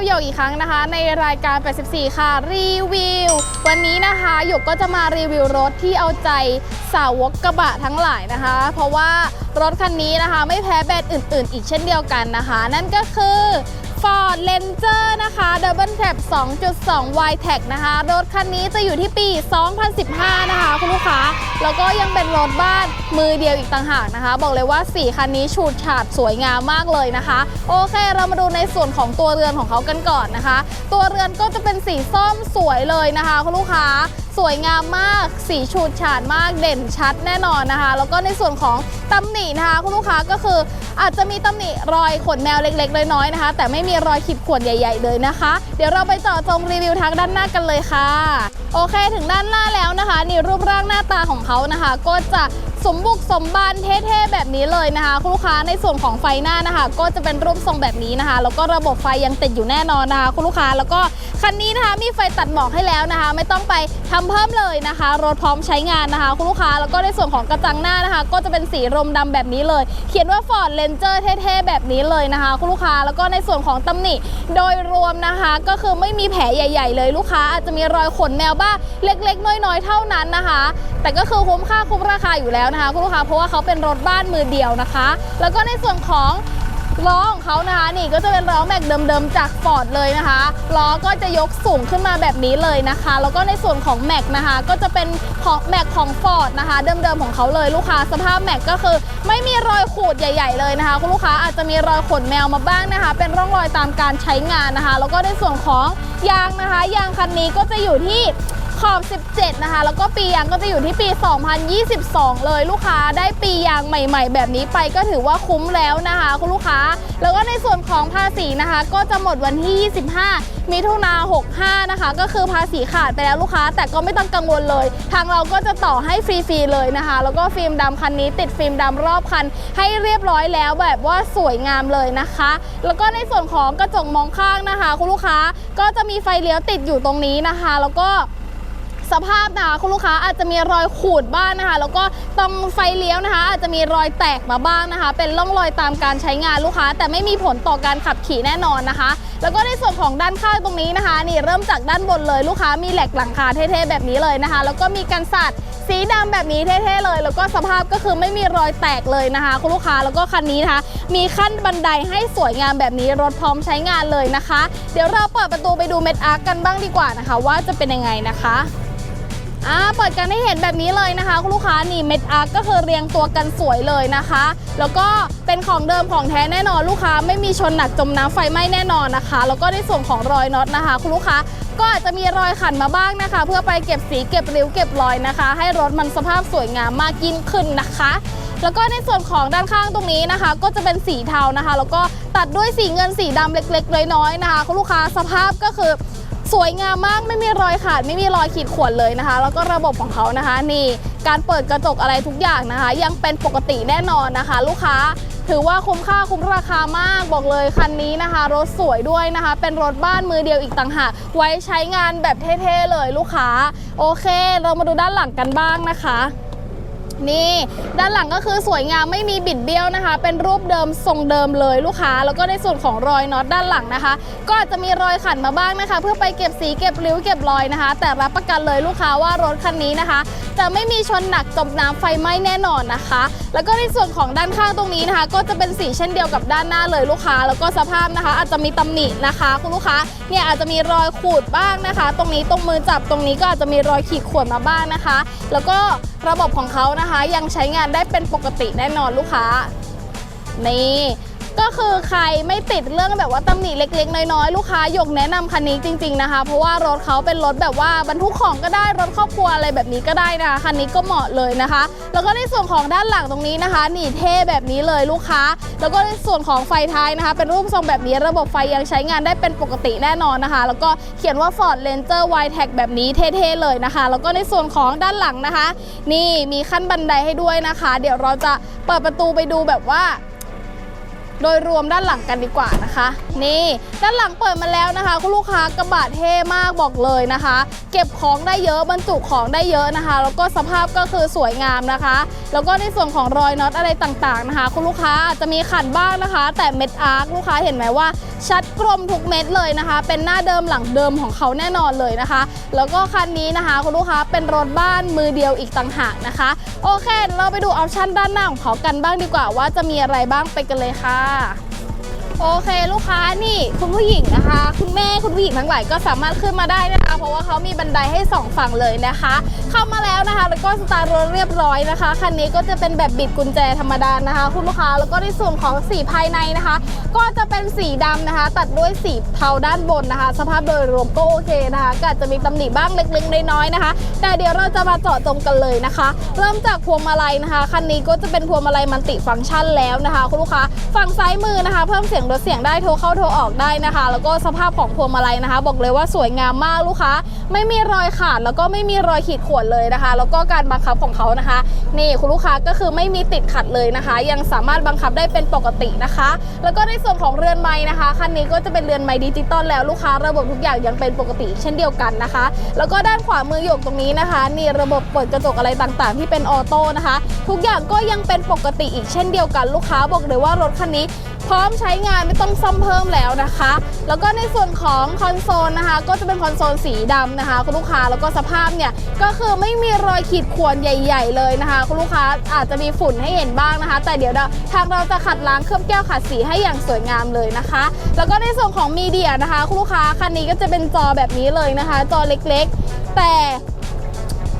กับหยกอีกครั้งนะคะ ในรายการ 84 ค่ะ รีวิว วันนี้นะคะหยกก็จะมารีวิวรถที่เอาใจสาวกกระบะทั้งหลายนะคะ เพราะว่ารถคันนี้นะคะไม่แพ้แบรนด์อื่น ๆ อีกเช่นเดียวกันนะคะ นั่นก็คือ Ford Ranger นะคะ Double Cab 2.2 y t e c นะคะ รถคันนี้จะอยู่ที่ปี 2015 นะคะ คุณลูกค้า แล้วก็ยังเป็นรถบ้านมือเดียวอีกต่างหากนะคะ บอกเลยว่า 4 คันนี้ฉูดฉาดสวยงามมากเลยนะคะ โอเค เรามาดูในส่วนของตัวเรือนของเขากันก่อนนะคะ ตัวเรือนก็จะเป็นสีส้มสวยเลยนะคะ คุณลูกค้าสวยงามมาก สีฉูดฉาดมากเด่นชัดแน่นอนนะคะ แล้วก็ในส่วนของตำหนินะคะคุณลูกค้าก็คืออาจจะมีตำหนิรอยขนแมวเล็กๆ น้อยๆนะคะ แต่ไม่มีรอยขีดข่วนใหญ่ ๆเลยนะคะ เดี๋ยวเราไปเจาะจงรีวิวทางด้านหน้ากันเลยค่ะ โอเคถึงด้านหน้าแล้วนะคะ นี่รูปร่างหน้าตาของเขานะคะ ก็จะ สมบุกสมบันเท่ๆแบบนี้เลยนะคะคุณลูกค้าในส่วนของไฟหน้านะคะ ก็จะเป็นรูปทรงแบบนี้นะคะแล้วก็ระบบไฟยังติดอยู่แน่นอนนะคะคุณลูกค้าแล้วก็คันนี้นะคะมีไฟตัดหมอกให้แล้วนะคะ ไม่ต้องไปทำเพิ่มเลยนะคะ รถพร้อมใช้งานนะคะ คุณลูกค้าแล้วก็ในส่วนของกระจังหน้านะคะ ก็จะเป็นสีรมดำแบบนี้เลย เขียนว่า Ford Ranger เท่ๆแบบนี้เลยนะคะ คุณลูกค้าแล้วก็ในส่วนของตำหนิโดยรวมนะคะ ก็คือไม่มีแผลใหญ่ ๆ เลยลูกค้า อาจจะมีรอยขนแมวบ้างเล็ก ๆ น้อยๆเท่านั้นนะคะ แต่ก็คือคุ้มค่าคุ้มราคาอยู่แล้วนะคะคุณลูกค้าเพราะว่าเขาเป็นรถบ้านมือเดียวนะคะ แล้วก็ในส่วนของล้อของเขานะคะนี่ก็จะเป็นล้อแม็กเดิมๆจากฟอร์ดเลยนะคะล้อก็จะยกสูงขึ้นมาแบบนี้เลยนะคะ แล้วก็ในส่วนของแม็กนะคะก็จะเป็นของแม็กของฟอร์ดนะคะ เดิมๆของเขาเลยลูกค้าสภาพแม็กก็คือ ไม่มีรอยขูดใหญ่ ๆเลยนะคะ คุณลูกค้าอาจจะมีรอยขนแมวมาบ้างนะคะ เป็นร่องรอยตามการใช้งานนะคะ แล้วก็ในส่วนของยางนะคะ ยางคันนี้ก็จะอยู่ที่ ขอบ 17 นะคะ แล้วก็ปียางก็จะอยู่ที่ปี 2022 เลยลูกค้าได้ปียางใหม่ ๆ แบบนี้ไปก็ถือว่าคุ้มแล้วนะคะ คุณลูกค้า แล้วก็ในส่วนของภาษีนะคะ ก็จะหมดวันที่ 25 มิถุนา65 นะคะ ก็คือภาษีขาดไปแล้วลูกค้า แต่ก็ไม่ต้องกังวลเลย ทางเราก็จะต่อให้ฟรีๆเลยนะคะ แล้วก็ฟิล์มดำคันนี้ติดฟิล์มดำรอบคัน ให้เรียบร้อยแล้วแบบว่าสวยงามเลยนะคะ แล้วก็ในส่วนของกระจกมองข้างนะคะ คุณลูกค้าก็จะมีไฟเลี้ยวติดอยู่ตรงนี้นะคะ แล้วก็ สภาพนะคะคุณลูกค้าอาจจะมีรอยขูดบ้างนะคะ แล้วก็ตรงไฟเลี้ยวนะคะ อาจจะมีรอยแตกมาบ้างนะคะ เป็นร่องรอยตามการใช้งานลูกค้า แต่ไม่มีผลต่อการขับขี่แน่นอนนะคะ แล้วก็ในส่วนของด้านข้างตรงนี้นะคะ นี่เริ่มจากด้านบนเลยลูกค้ามีแหลกหลังคาเท่ๆแบบนี้เลยนะคะ แล้วก็มีกันสัตว์สีดำแบบนี้เท่ๆเลย แล้วก็สภาพก็คือไม่มีรอยแตกเลยนะคะคุณลูกค้าแล้วก็คันนี้นะคะ มีขั้นบันไดให้สวยงามแบบนี้รถพร้อมใช้งานเลยนะคะ เดี๋ยวเราเปิดประตูไปดูเม็ดอาร์กกันบ้างดีกว่านะคะ ว่าจะเป็นยังไงนะคะ อ่าเปิดกันให้เห็นแบบนี้เลยนะคะคุณลูกค้านี่เม็ดอาร์กก็คือเรียงตัวกันสวยเลยนะคะ แล้วก็เป็นของเดิมของแท้แน่นอนลูกค้าไม่มีชนหนักจมน้ำไฟไหม้แน่นอนนะคะ แล้วก็ในส่วนของรอยน็อตนะคะ คุณลูกค้าก็อาจจะมีรอยขันมาบ้างนะคะ เพื่อไปเก็บสีเก็บริ้วเก็บรอยนะคะ ให้รถมันสภาพสวยงามมากยิ่งขึ้นนะคะ แล้วก็ในส่วนของด้านข้างตรงนี้นะคะ ก็จะเป็นสีเทานะคะ แล้วก็ตัดด้วยสีเงินสีดำเล็ก ๆ น้อยๆนะคะ คุณลูกค้าสภาพก็คือ สวยงามมากไม่มีรอยขาด ไม่มีรอยขีดข่วนเลยนะคะ แล้วก็ระบบของเขานะคะ นี่การเปิดกระจกอะไรทุกอย่างนะคะ ยังเป็นปกติแน่นอนนะคะ ลูกค้าถือว่าคุ้มค่าคุ้มราคามากบอกเลยคันนี้นะคะ รถสวยด้วยนะคะ เป็นรถบ้านมือเดียวอีกต่างหากไว้ใช้งานแบบเท่ๆเลยลูกค้า โอเค เรามาดูด้านหลังกันบ้างนะคะ นี่ ด้านหลังก็คือสวยงามไม่มีบิดเบี้ยวนะคะ เป็นรูปเดิมทรงเดิมเลยลูกค้า แล้วก็ในส่วนของรอยน็อตด้านหลังนะคะ ก็อาจจะมีรอยขันมาบ้างนะคะ เพื่อไปเก็บสีเก็บริ้วเก็บรอยนะคะ แต่รับประกันเลยลูกค้าว่ารถคันนี้นะคะ จะไม่มีชนหนักจมน้ำไฟไหม้แน่นอนนะคะ แล้วก็ในส่วนของด้านข้างตรงนี้นะคะ ก็จะเป็นสีเช่นเดียวกับด้านหน้าเลยลูกค้า แล้วก็สภาพนะคะ อาจจะมีตำหนินะคะ คุณลูกค้าเนี่ยอาจจะมีรอยขูดบ้างนะคะ ตรงนี้ตรงมือจับตรงนี้ก็อาจจะมีรอยขีดข่วนมาบ้างนะคะ แล้วก็ ระบบของเขานะคะยังใช้งานได้เป็นปกติแน่นอนลูกค้านี่ ก็คือใครไม่ติดเรื่องแบบว่าตำหนิเล็ก ๆ น้อยๆลูกค้าหยกแนะนำคันนี้จริง ๆนะคะ เพราะว่ารถเขาเป็นรถแบบว่าบรรทุกของก็ได้รถครอบครัวอะไรแบบนี้ก็ได้นะคะคันนี้ก็เหมาะเลยนะคะ แล้วก็ในส่วนของด้านหลังตรงนี้นะคะหนีเท่แบบนี้เลยลูกค้า แล้วก็ในส่วนของไฟท้ายนะคะ เป็นรูปทรงแบบนี้ระบบไฟยังใช้งานได้เป็นปกติแน่นอนนะคะ แล้วก็เขียนว่า Ford Ranger w i t e c แบบนี้เท่ๆเลยนะคะ แล้วก็ในส่วนของด้านหลังนะคะ นี่มีขั้นบันไดให้ด้วยนะคะ เดี๋ยวเราจะเปิดประตูไปดูแบบว่า โดยรวมด้านหลังกันดีกว่านะคะ นี่ด้านหลังเปิดมาแล้วนะคะคุณลูกค้ากระบะเท่มากบอกเลยนะคะ เก็บของได้เยอะบรรจุของได้เยอะนะคะ แล้วก็สภาพก็คือสวยงามนะคะ แล้วก็ในส่วนของรอยน็อตอะไรต่างๆนะคะ คุณลูกค้าจจะมีขันบ้างนะคะ แต่เม็ดอาร์คลูกค้าเห็นไหมว่า ชัดกลมทุกเม็ดเลยนะคะ เป็นหน้าเดิมหลังเดิมของเขาแน่นอนเลยนะคะ แล้วก็คันนี้นะคะคุณลูกค้าเป็นรถบ้านมือเดียวอีกต่างหากนะคะ โอเค เราไปดูออปชั่นด้านหน้าของเขากันบ้างดีกว่าว่าจะมีอะไรบ้างไปกันเลยค่ะ โอเคลูกค้านี่คุณผู้หญิงนะคะ คุณแม่คุณผู้หญิงทั้งหลายก็สามารถขึ้นมาได้นะคะ เพราะว่าเขามีบันไดให้สองฝั่งเลยนะคะ เข้ามาแล้วนะคะ แล้วก็สตาร์ทรถเรียบร้อยนะคะคันนี้ก็จะเป็นแบบบิดกุญแจธรรมดานะคะ คุณลูกค้าแล้วก็ในส่วนของสีภายในนะคะ ก็จะเป็นสีดำนะคะ ตัดด้วยสีเทาด้านบนนะคะ สภาพโดยรวมก็โอเคนะคะก็อาจจะมีตำหนิบ้างเล็กๆน้อยๆนะคะ แต่เดี๋ยวเราจะมาเจาะจงกันเลยนะคะ เริ่มจากพวงมาลัยนะคะคันนี้ก็จะเป็นพวงมาลัยมัลติฟังก์ชันแล้วนะคะ คุณลูกค้าฝั่งซ้ายมือนะคะ เพิ่มเสียงลดเสียงได้โทรเข้าโทรออกได้นะคะ แล้วก็สภาพของพวงมาลัยนะคะ บอกเลยว่าสวยงามมากลูกค้า ไม่มีรอยขาดแล้วก็ไม่มีรอยขีดข่วนเลยนะคะ แล้วก็การบังคับของเขานะคะ นี่คุณลูกค้าก็คือไม่มีติดขัดเลยนะคะ ยังสามารถบังคับได้เป็นปกตินะคะ แล้วก็ในส่วนของเรือนไม้นะคะคันนี้ก็จะเป็นเรือนไม้ดิจิตอลแล้วลูกค้าระบบทุกอย่างยังเป็นปกติ เช่นเดียวกันนะคะ แล้วก็ด้านขวามือหยกตรงนี้นะคะนี่ระบบเปิดกระจกอะไรต่างๆ ที่เป็นออโต้นะคะ ทุกอย่างก็ยังเป็นปกติอีกเช่นเดียวกันลูกค้าบอกเลยว่ารถคันนี้ พร้อมใช้งานไม่ต้องซ่อมเพิ่มแล้วนะคะ แล้วก็ในส่วนของคอนโซลนะคะ ก็จะเป็นคอนโซลสีดำนะคะ คุณลูกค้าแล้วก็สภาพเนี่ยก็คือไม่มีรอยขีดข่วนใหญ่ ๆ เลยนะคะ คุณลูกค้าอาจจะมีฝุ่นให้เห็นบ้างนะคะ แต่เดี๋ยวทางเราจะขัดล้างเคลือบแก้วขัดสีให้อย่างสวยงามเลยนะคะ แล้วก็ในส่วนของมีเดียนะคะ คุณลูกค้าคันนี้ก็จะเป็นจอแบบนี้เลยนะคะ จอเล็กๆ แต่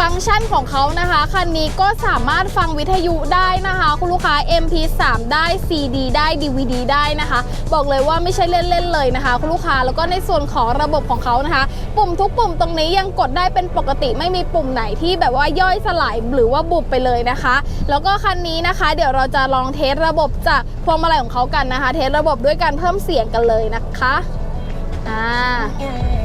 ฟังก์ชันของเขานะคะ คันนี้ก็สามารถฟังวิทยุได้นะคะ คุณลูกค้า MP3 ได้ CD ได้ DVD ได้นะคะ บอกเลยว่าไม่ใช่เล่นๆเลยนะคะ คุณลูกค้าแล้วก็ในส่วนของระบบของเขานะคะ ปุ่มทุกปุ่มตรงนี้ยังกดได้เป็นปกติไม่มีปุ่มไหนที่แบบว่าย่อยสลายหรือว่าบุบไปเลยนะคะ แล้วก็คันนี้นะคะ เดี๋ยวเราจะลองเทสระบบจากพวงมาลัยของเขากันนะคะ เทสระบบด้วยการเพิ่มเสียงกันเลยนะคะอ่า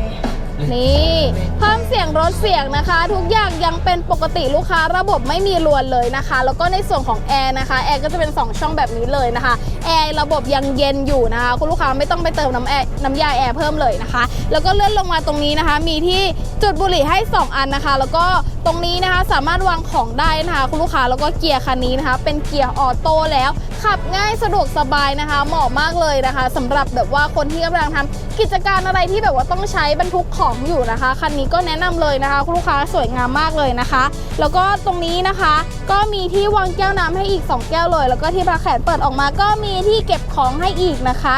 นี่เพิ่มเสียงรถเสียงนะคะ ทุกอย่างยังเป็นปกติลูกค้าระบบไม่มีรวนเลยนะคะ แล้วก็ในส่วนของแอร์นะคะแอร์ก็จะเป็น 2 ช่องแบบนี้เลยนะคะแอร์ระบบยังเย็นอยู่นะคะ คุณลูกค้าไม่ต้องไปเติมน้ำแอร์น้ำยาแอร์เพิ่มเลยนะคะ แล้วก็เลื่อนลงมาตรงนี้นะคะ มีที่จุดบุหรี่ให้ 2 อันนะคะ แล้วก็ตรงนี้นะคะสามารถวางของได้นะคะคุณลูกค้าแล้วก็เกียร์คันนี้นะคะ เป็นเกียร์ออโต้แล้วขับง่ายสะดวกสบายนะคะ เหมาะมากเลยนะคะสำหรับแบบว่าคนที่กำลังทำกิจการอะไรที่แบบว่าต้องใช้บรรทุกของอยู่นะคะ คันนี้ก็แนะนำเลยนะคะคุณลูกค้าสวยงามมากเลยนะคะ แล้วก็ตรงนี้นะคะ ก็มีที่วางแก้วน้ำให้อีก 2 แก้วเลย แล้วก็ที่พาแขนเปิดออกมาก็มีที่เก็บของให้อีกนะคะ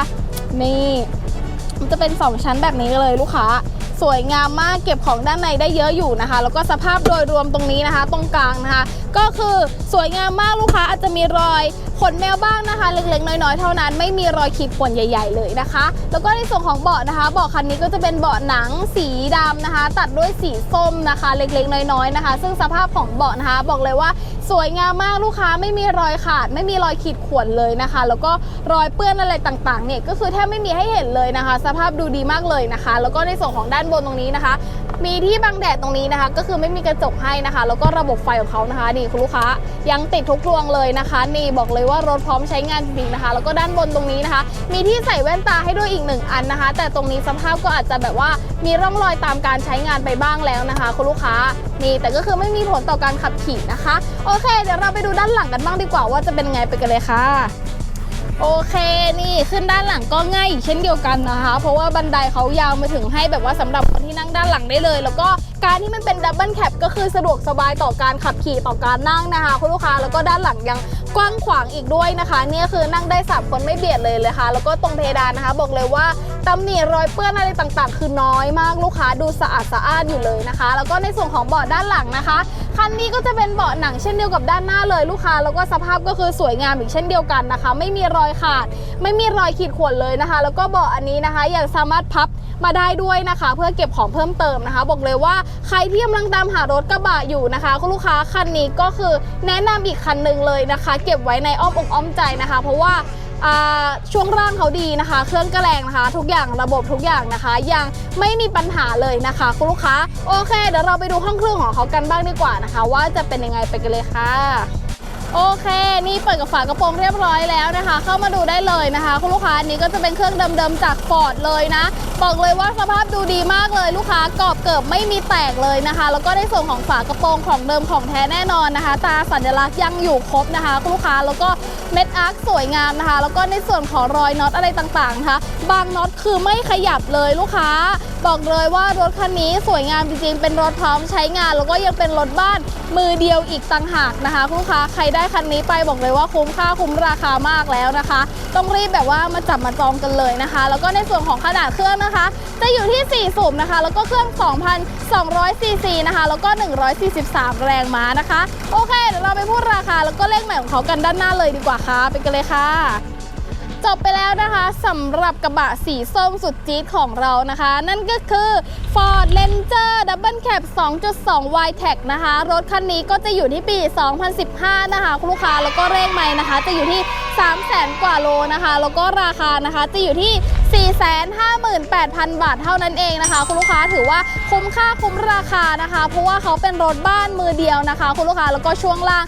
นี่มันจะเป็น 2 ชั้นแบบนี้เลยลูกค้าสวยงามมากเก็บของด้านในได้เยอะอยู่นะคะ แล้วก็สภาพโดยรวมตรงนี้นะคะ ตรงกลางนะคะ ก็คือสวยงามมากลูกค้าอาจจะมีรอย ขนแมวบ้างนะคะ เล็กๆ น้อยๆ เท่านั้นไม่มีรอยขีดข่วนใหญ่ ๆ เลยนะคะ แล้วก็ในส่วนของเบาะนะคะเบาะคันนี้ก็จะเป็นเบาะหนังสีดำนะคะ ตัดด้วยสีส้มนะคะ เล็กๆ น้อยๆนะคะ ซึ่งสภาพของเบาะนะคะ บอกเลยว่าสวยงามมากลูกค้าไม่มีรอยขาด ไม่มีรอยขีดข่วนเลยนะคะ แล้วก็รอยเปื้อนอะไรต่างๆเนี่ยก็คือแทบไม่มีให้เห็นเลยนะคะ สภาพดูดีมากเลยนะคะ แล้วก็ในส่วนของด้านบนตรงนี้นะคะ มีที่บังแดดตรงนี้นะคะ ก็คือไม่มีกระจกให้นะคะ แล้วก็ระบบไฟของเขานะคะนี่คุณลูกค้ายังติดทุกดวงเลยนะคะ นี่บอกเลยว่ารถพร้อมใช้งานจริงๆนะคะ แล้วก็ด้านบนตรงนี้นะคะ มีที่ใส่แว่นตาให้ด้วยอีกหนึ่งอันนะคะ แต่ตรงนี้สภาพก็อาจจะแบบว่ามีร่องรอยตามการใช้งานไปบ้างแล้วนะคะ คุณลูกค้านี่แต่ก็คือไม่มีผลต่อการขับขี่นะคะ โอเค เดี๋ยวเราไปดูด้านหลังกันบ้างดีกว่าว่าจะเป็นไงไปกันเลยค่ะ โอเคนี่ขึ้นด้านหลังก็ง่ายอีกเช่นเดียวกันนะคะ เพราะว่าบันไดเขายาวมาถึงให้แบบว่าสำหรับคนที่นั่งด้านหลังได้เลย แล้วก็ การที่มันเป็นดับเบิลแคปก็คือสะดวกสบายต่อการขับขี่ต่อการนั่งนะคะ คุณลูกค้าแล้วก็ด้านหลังยังกว้างขวางอีกด้วยนะคะเนี่ยคือนั่งได้สามคนไม่เบียดเลยเลยค่ะ แล้วก็ตรงเพดานนะคะ บอกเลยว่าตำหนิรอยเปื้อนอะไรต่างๆ คือน้อยมากลูกค้าดูสะอาดสะอ้านอยู่เลยนะคะ แล้วก็ในส่วนของเบาะด้านหลังนะคะคันนี้ก็จะเป็นเบาะหนังเช่นเดียวกับด้านหน้าเลยลูกค้า แล้วก็สภาพก็คือสวยงามอีกเช่นเดียวกันนะคะ ไม่มีรอยขาด ไม่มีรอยขีดข่วนเลยนะคะ แล้วก็เบาะอันนี้นะคะยังสามารถพับ มาได้ด้วยนะคะ เพื่อเก็บของเพิ่มเติมนะคะ บอกเลยว่าใครที่กำลังตามหารถกระบะอยู่นะคะคุณลูกค้าคันนี้ก็คือแนะนำอีกคันหนึ่งเลยนะคะ เก็บไว้ในอ้อมอกอ้อมใจนะคะ เพราะว่าอ่าช่วงร่างเขาดีนะคะ เครื่องกระแรงนะคะ ทุกอย่างระบบทุกอย่างนะคะ ยังไม่มีปัญหาเลยนะคะ คุณลูกค้าโอเค เดี๋ยวเราไปดูห้องเครื่องของเขากันบ้างดีกว่านะคะ ว่าจะเป็นยังไงไปกันเลยค่ะ โอเค นี่เปิดกับฝากระโปรงเรียบร้อยแล้วนะคะ เข้ามาดูได้เลยนะคะ คุณลูกค้าอันนี้ก็จะเป็นเครื่องเดิมๆจากฟอร์ดเลยนะ บอกเลยว่าสภาพดูดีมากเลยลูกค้ากรอบเกิบไม่มีแตกเลยนะคะ แล้วก็ในส่วนของฝากระโปรงของเดิมของแท้แน่นอนนะคะ ตาสัญลักษณ์ยังอยู่ครบนะคะคุณลูกค้าแล้วก็เม็ดอาร์คสวยงามนะคะ แล้วก็ในส่วนของรอยน็อตอะไรต่างๆนะคะ บางน็อตคือไม่ขยับเลยลูกค้า บอกเลยว่ารถคันนี้สวยงามจริงๆ เป็นรถพร้อมใช้งาน แล้วก็ยังเป็นรถบ้านมือเดียวอีกต่างหากนะคะคุณค้าใครได้คันนี้ไปบอกเลยว่าคุ้มค่าคุ้มราคามากแล้วนะคะ ต้องรีบแบบว่ามาจับมาจองกันเลยนะคะ แล้วก็ในส่วนของขนาดเครื่องนะคะ จะอยู่ที่ 4 สูบนะคะ แล้วก็เครื่อง 2,200ซีซีนะคะ แล้วก็ 143 แรงม้านะคะ โอเคเดี๋ยวเราไปพูดราคาแล้วก็เลขใหม่ของเขากันด้านหน้าเลยดีกว่าค่ะไปกันเลยค่ะ จบไปแล้วนะคะสำหรับกระบะสีส้มสุดจี๊ดของเรานะคะ นั่นก็คือ Ford Ranger Double Cab 2.2 y t e c นะคะ รถคันนี้ก็จะอยู่ที่ปี 2015 นะคะคุณลูกค้าแล้วก็เร่งไม้นะคะ จะอยู่ที่ 300,000 กว่าโลนะคะ แล้วก็ราคานะคะจะอยู่ที่458,000 บาทเท่านั้นเองนะคะ คุณลูกค้าถือว่าคุ้มค่าคุ้มราคานะคะ เพราะว่าเขาเป็นรถบ้านมือเดียวนะคะ คุณลูกค้าแล้วก็ช่วงล่าง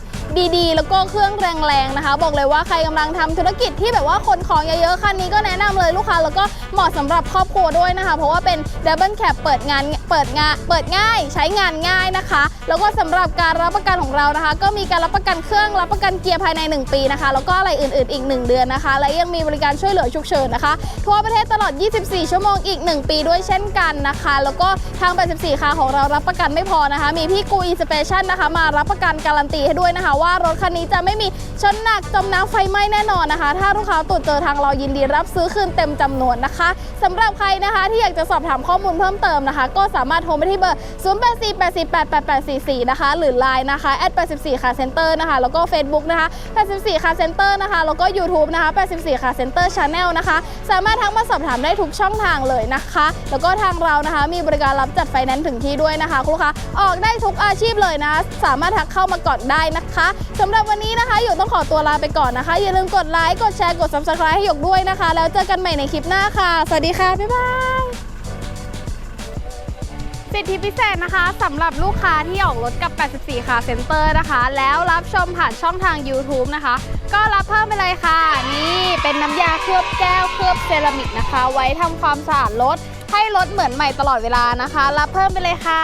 ดีๆ แล้วก็เครื่องแรงๆนะคะ บอกเลยว่าใครกำลังทำธุรกิจที่แบบว่าขนของเยอะๆคันนี้ก็แนะนำเลยลูกค้าแล้วก็เหมาะสำหรับครอบครัวด้วยนะคะ เพราะว่าเป็น Double Cab เปิดงานเปิดงานเปิดง่าย ใช้งานง่ายนะคะ แล้วก็สำหรับการรับประกันของเรานะคะ ก็มีการรับประกันเครื่องรับประกันเกียร์ภายใน 1 ปีนะคะ แล้วก็อะไรอื่นๆอีก 1 เดือนนะคะ และยังมีบริการช่วยเหลือฉุกเฉินนะคะ ทั่วประเทศตลอด 24 ชั่วโมงอีก 1 ปีด้วยเช่นกันนะคะ แล้วก็ทาง 84คาของเรารับประกันไม่พอนะคะ มีพี่กูอินสเปชันนะคะ มารับประกันการันตีให้ด้วยนะคะว่ารถคันนี้จะไม่มีชนหนักจมน้ำไฟไหม้แน่นอนนะคะ ถ้าลูกค้าตรวจเจอทางเรายินดีรับซื้อคืนเต็มจำนวนนะคะสำหรับใครนะคะที่อยากจะสอบถามข้อมูลเพิ่มเติมนะคะ ก็สามารถโทรไปที่เบอร์ 0848488844 นะคะ หรือ Line นะคะ @84 ค่ะเซ็นเตอร์นะคะ แล้วก็ Facebook นะคะ84ค่ะเซ็นเตอร์นะคะ แล้วก็ YouTube นะคะ84ค่ะเซ็นเตอร์ชาแนลนะคะ สามารถทักมาสอบถามได้ทุกช่องทางเลยนะคะ แล้วก็ทางเรานะคะ มีบริการรับจัดไฟแนนซ์ถึงที่ด้วยนะคะคุณลูกค้าออกได้ทุกอาชีพเลยนะ สามารถทักเข้ามาก่อนได้นะคะสำหรับวันนี้นะคะหยกต้องขอตัวลาไปก่อนนะคะ อย่าลืมกดไลค์กดแชร์กด Subscribe ให้หยกด้วยนะคะ แล้วเจอกันใหม่ในคลิปหน้าค่ะ สวัสดีค่ะ บ๊ายบายสิทธิพิเศษนะคะสำหรับลูกค้าที่ออกรถกับ 84 ค่ะเซ็นเตอร์นะคะ แล้วรับชมผ่านช่องทาง YouTube นะคะ ก็รับเพิ่มไปเลยค่ะ นี่เป็นน้ำยาเคลือบแก้วเคลือบเซรามิกนะคะ ไว้ทำความสะอาดรถให้รถเหมือนใหม่ตลอดเวลานะคะ รับเพิ่มไปเลยค่ะ